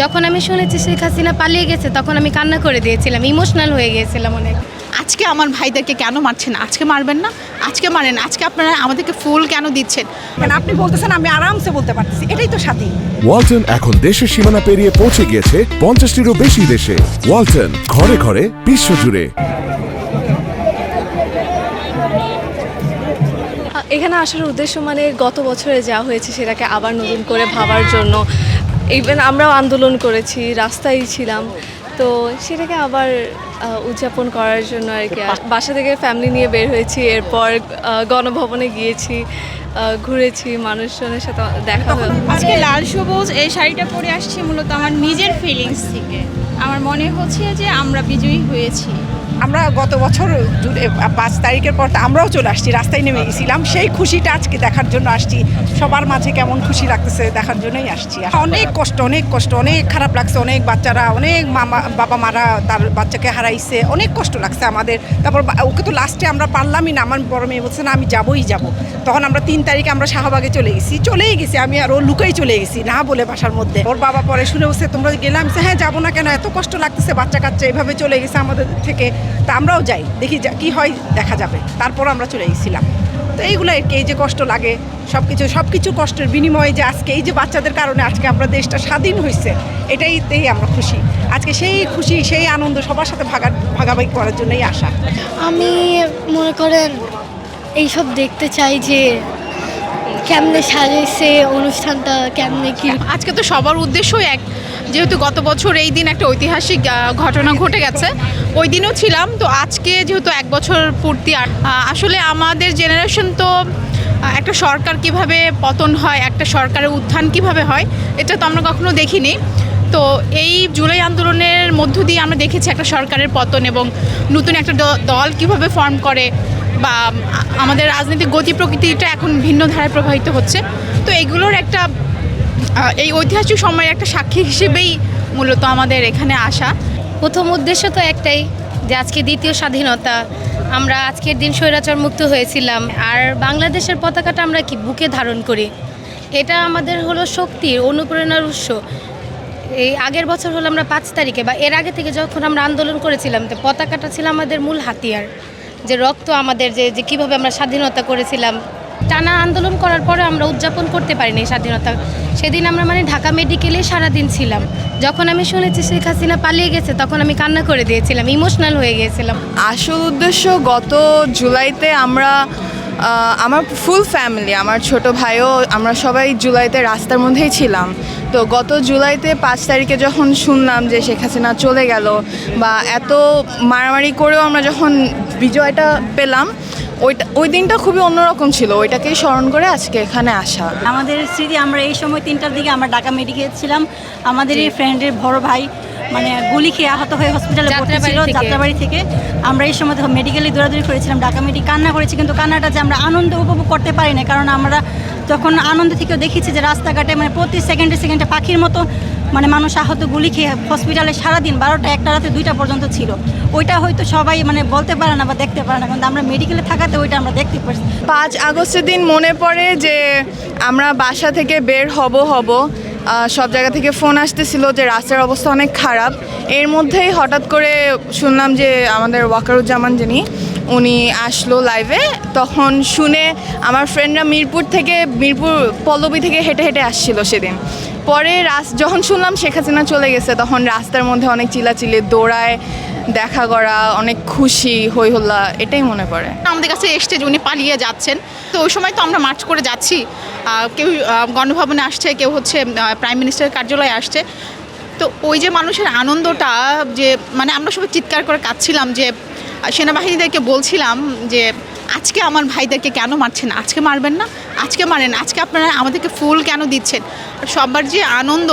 যখন আমি শুনেছি শেখ হাসিনা পালিয়ে গেছে তখন আমি কান্না করে দিয়েছিলাম ইমোশনাল হয়ে গিয়েছিলাম অনেক। আজকে আমার ভাইদেরকে কেন মারছেন? আজকে মারবেন না? আজকে মারেন আজকে আপনারা আমাদেরকে ফুল কেন দিচ্ছেন? কেন আপনি বলতেছেন আমি আরামসে বলতে পারতেছি এটাই তো স্বাধীন। ওয়ালটন এখন দেশের সীমানা পেরিয়ে পৌঁছে গিয়েছে পঞ্চাশটিরও বেশি দেশে। ওয়ালটন ঘরে ঘরে বিশ্বজুড়ে। এখানে আসার উদ্দেশ্য মানে গত বছরে যা হয়েছে সেটাকে আবার নতুন করে ভাবার জন্য ইভেন আমরাও আন্দোলন করেছি রাস্তায় ছিলাম। তো সেটাকে আবার উদযাপন করার জন্য আর কি। বাসা থেকে ফ্যামিলি নিয়ে বের হয়েছি এরপর গণভবনে গিয়েছি ঘুরেছি মানুষজনের সাথে দেখা হলো। আজকে লাল সবুজ এই শাড়িটা পরে আসছি মূলত আমার নিজের ফিলিংস থেকে। আমার মনে হচ্ছে যে আমরা বিজয়ী হয়েছি। আমরা গত বছর পাঁচ তারিখের পর তো আমরাও চলে আসছি রাস্তায় নেমে গেছিলাম। সেই খুশিটা আজকে দেখার জন্য আসছি। সবার মাঝে কেমন খুশি লাগতেছে দেখার জন্যই আসছি। অনেক কষ্ট অনেক কষ্ট অনেক খারাপ লাগছে অনেক বাচ্চারা অনেক মামা বাবা মারা তার বাচ্চাকে হারাইছে অনেক কষ্ট লাগছে আমাদের। তারপর ওকে তো লাস্টে আমরা পারলামই না। আমার বড় মেয়ে বলছে না আমি যাবই যাব। তখন আমরা তিন তারিখে আমরা শাহবাগে চলে গেছি। চলেই গেছি আমি আর ও লুকাই চলে গেছি না বলে বাসার মধ্যে। ওর বাবা পরে শুনে বসে তোমরা গেলাম? হ্যাঁ যাব না কেন? এত কষ্ট লাগতেছে বাচ্চা কাচ্চা এভাবে চলে গেছে আমাদের থেকে। তা আমরাও যাই দেখি কি হয় দেখা যাবে। তারপর আমরা চলে গেছিলাম। তো এইগুলো আর কি, এই যে কষ্ট লাগে সব কিছু সব কিছু কষ্টের বিনিময়ে যে আজকে এই যে বাচ্চাদের কারণে আজকে আমরা দেশটা স্বাধীন হয়েছে এটাইতেই আমরা খুশি। আজকে সেই খুশি সেই আনন্দ সবার সাথে ভাগা ভাগাভাগি করার জন্যই আসা। আমি মনে করেন এইসব দেখতে চাই যে কেমনে সাজাইছে অনুষ্ঠানটা, কেমনে কি? আজকে তো সবার উদ্দেশ্যই এক। যেহেতু গত বছর এই দিন একটা ঐতিহাসিক ঘটনা ঘটে গেছে, ওই দিনও ছিলাম। তো আজকে যেহেতু এক বছর পূর্তি, আর আসলে আমাদের জেনারেশন তো একটা সরকার কীভাবে পতন হয়, একটা সরকারের উত্থান কীভাবে হয়, এটা তো আমরা কখনো দেখিনি। তো এই জুলাই আন্দোলনের মধ্য দিয়ে আমরা দেখেছি একটা সরকারের পতন এবং নতুন একটা দল কীভাবে ফর্ম করে বা আমাদের রাজনৈতিক গতি প্রকৃতিটা এখন ভিন্ন ধারায় প্রবাহিত হচ্ছে। তো এগুলোর একটা এই ঐতিহাসিক সময়ের একটা সাক্ষী হিসেবেই মূলত আমাদের এখানে আসা। প্রথম উদ্দেশ্য তো একটাই যে আজকে দ্বিতীয় স্বাধীনতা। আমরা আজকের দিন স্বৈরাচার মুক্ত হয়েছিলাম। আর বাংলাদেশের পতাকাটা আমরা কি বুকে ধারণ করি? এটা আমাদের হলো শক্তির অনুপ্রেরণার উৎস। এই আগের বছর হলো আমরা পাঁচ তারিখে বা এর আগে থেকে যখন আমরা আন্দোলন করেছিলাম, তো পতাকাটা ছিল আমাদের মূল হাতিয়ার। যে রক্ত আমাদের যে যে কীভাবে আমরা স্বাধীনতা করেছিলাম। টানা আন্দোলন করার পরে আমরা উদযাপন করতে পারিনি স্বাধীনতা। সেদিন আমরা মানে ঢাকা মেডিকেলে সারাদিন ছিলাম। যখন আমি শুনেছি শেখ হাসিনা পালিয়ে গেছে, তখন আমি কান্না করে দিয়েছিলাম, ইমোশনাল হয়ে গিয়েছিলাম। আসল উদ্দেশ্য গত জুলাইতে আমরা আমার ফুল ফ্যামিলি আমার ছোট ভাইও আমরা সবাই জুলাইতে রাস্তার মধ্যেই ছিলাম। তো গত জুলাইতে পাঁচ তারিখে যখন শুনলাম যে শেখ হাসিনা চলে গেল বা এত মারামারি করেও আমরা যখন বিজয়টা পেলাম ওইটা ওই দিনটা খুবই অন্যরকম ছিল। ওইটাকেই স্মরণ করে আজকে এখানে আসা। আমাদের স্মৃতি আমরা এই সময় তিনটার দিকে আমরা ঢাকা মেডিকেল ছিলাম। আমাদের এই ফ্রেন্ডের বড় ভাই মানে গুলি খেয়ে আহত হয়ে হসপিটালে ভর্তি যাত্রাবাড়ি ছিল থেকে। যাত্রাবাড়ি থেকে। আমরা এই সময় মেডিকেলে দৌড়াদৌড়ি করেছিলাম ঢাকা মেডি কান্না করেছি কিন্তু কান্নাটা যে আমরা আনন্দ উপভোগ করতে পারি না কারণ আমরা যখন আনন্দ থেকেও দেখেছি যে রাস্তাঘাটে মানে প্রতি সেকেন্ডে সেকেন্ডে পাখির মতো মানে মানুষ আহত গুলি খেয়ে হসপিটালে সারাদিন বারোটা একটা রাতে দুইটা পর্যন্ত ছিল। ওইটা হয়তো সবাই মানে বলতে পারে না বা দেখতে পারে না কিন্তু আমরা মেডিকেলে থাকাতে ওইটা আমরা দেখতে পারছি। পাঁচ আগস্টের দিন মনে পড়ে যে আমরা বাসা থেকে বের হব হব। সব জায়গা থেকে ফোন আসতেছিল যে রাস্তার অবস্থা অনেক খারাপ। এর মধ্যেই হঠাৎ করে শুনলাম যে আমাদের ওয়াকারুজ্জামান যিনি উনি আসলো লাইভে তখন শুনে আমার ফ্রেন্ডরা মিরপুর থেকে, মিরপুর পল্লবী থেকে হেঁটে হেঁটে আসছিল সেদিন। পরে রাস, যখন শুনলাম শেখ হাসিনা চলে গেছে, তখন রাস্তার মধ্যে অনেক চিল্লাচিল্লি, দৌড়ায়, দেখা করা, অনেক খুশি, হই হল্লা, এটাই মনে পড়ে। আমাদের কাছে এসছে যে উনি পালিয়ে যাচ্ছেন। তো ওই সময় তো আমরা মার্চ করে যাচ্ছি। কেউ গণভবনে আসছে, কেউ হচ্ছে প্রাইম মিনিস্টার কার্যালয়ে আসছে। তো ওই যে মানুষের আনন্দটা, যে মানে আমরা সবাই চিৎকার করে কাঁদছিলাম যে সেনাবাহিনীদেরকে বলছিলাম যে, আজকে আমার ভাইদেরকে কেন মারছেন? আজকে মারবেন না? আজকে মারেন? আজকে আপনারা আমাদেরকে ফুল কেন দিচ্ছেন? সবার যে আনন্দ,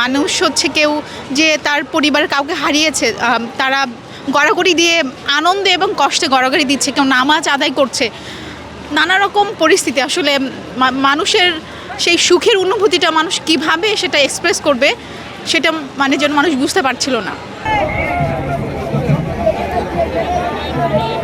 মানুষ হচ্ছে কেউ যে তার পরিবার কাউকে হারিয়েছে তারা গড়াগড়ি দিয়ে আনন্দে এবং কষ্টে গড়াগড়ি দিচ্ছে, কেউ নামাজ আদায় করছে। নানা রকম পরিস্থিতি, আসলে মানুষের সেই সুখের অনুভূতিটা মানুষ কীভাবে সেটা এক্সপ্রেস করবে, সেটা মানে যেন মানুষ বুঝতে পারছিল না। Thank you.